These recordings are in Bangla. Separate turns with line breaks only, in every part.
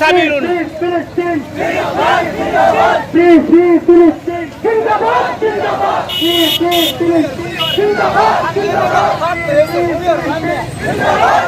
সামিরুন জিন্দাবাদ জিন্দাবাদ জিন্দাবাদ জিন্দাবাদ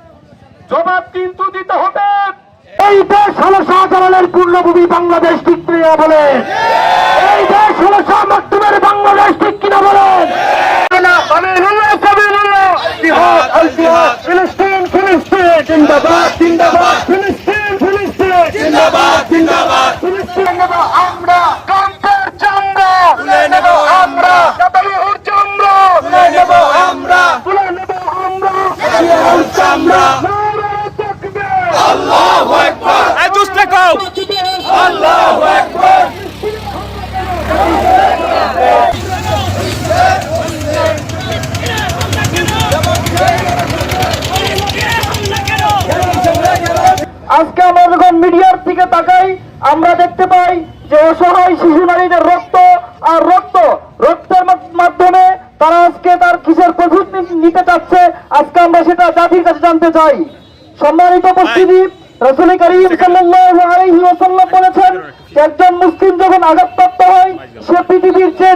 জবাব কিন্তু দিতে হবে। এই দেশ হলো শাহজালালের পূর্ণভূমি বাংলাদেশ ঠিক কিনা বলেন এই দেশ হলো শাহ মাকতুমের বাংলাদেশ ঠিক কিনা বলেন ফিলিস্তিন ফিলিস্তিন জিন্দাবাদ। আজকে আমরা যখন মিডিয়ার দিকে তাকাই, আমরা দেখতে পাই যে অসহায় শিশু নারীদের রক্ত আর রক্ত, রক্তের মাধ্যমে তারা আজকে তার কিসের প্রস্তুত নিতে চাচ্ছে, আজকে আমরা সেটা জাতির কাছে জানতে চাই। সম্মানিত উপস্থিতি, রসুল করিম আলাইহি বলেছেন একজন মুসলিম যখন আঘাতপ্রাপ্ত হয়, সে পৃথিবীর যে